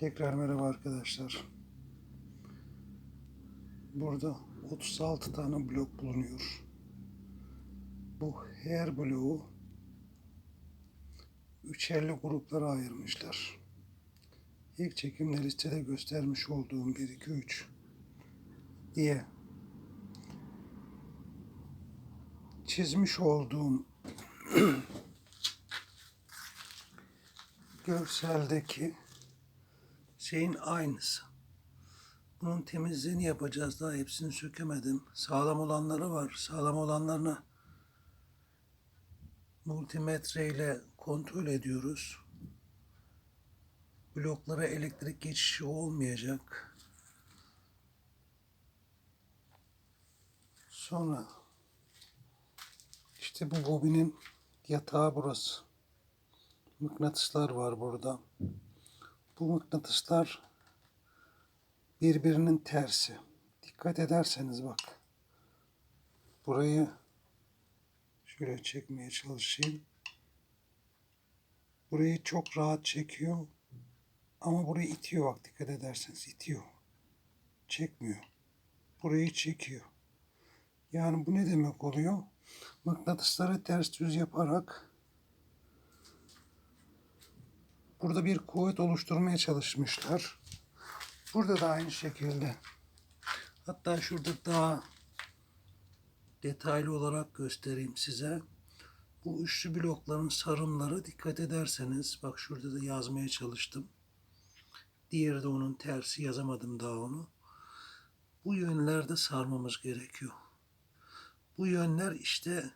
Tekrar merhaba arkadaşlar. Burada 36 tane blok bulunuyor. Bu her bloğu üçerli gruplara ayırmışlar. İlk çekimde listede göstermiş olduğum 1, 2, 3 diye çizmiş olduğum görseldeki şeyin aynısı. Bunun temizliğini yapacağız. Daha hepsini sökemedim. Sağlam olanları var. Sağlam olanlarını multimetre ile kontrol ediyoruz. Bloklara elektrik geçişi olmayacak. Sonra işte bu bobinin yatağı burası. Mıknatıslar var burada. Bu mıknatıslar birbirinin tersi. Dikkat ederseniz bak. Burayı şöyle çekmeye çalışayım. Burayı çok rahat çekiyor. Ama burayı itiyor bak dikkat ederseniz itiyor. Çekmiyor. Burayı çekiyor. Yani bu ne demek oluyor? Mıknatısları ters düz yaparak burada bir kuvvet oluşturmaya çalışmışlar. Burada da aynı şekilde. Hatta şurada daha detaylı olarak göstereyim size. Bu üçlü blokların sarımları dikkat ederseniz bak şurada da yazmaya çalıştım. Diğeri de onun tersi yazamadım daha onu. Bu yönlerde sarmamız gerekiyor. Bu yönler işte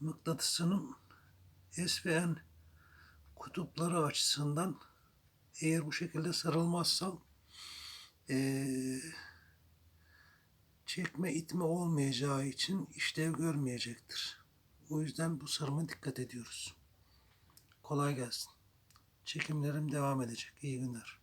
mıknatısının S ve N kutupları açısından eğer bu şekilde sarılmazsa eee, çekme itme olmayacağı için işlev görmeyecektir. O yüzden bu sarıma dikkat ediyoruz. Kolay gelsin. Çekimlerim devam edecek. İyi günler.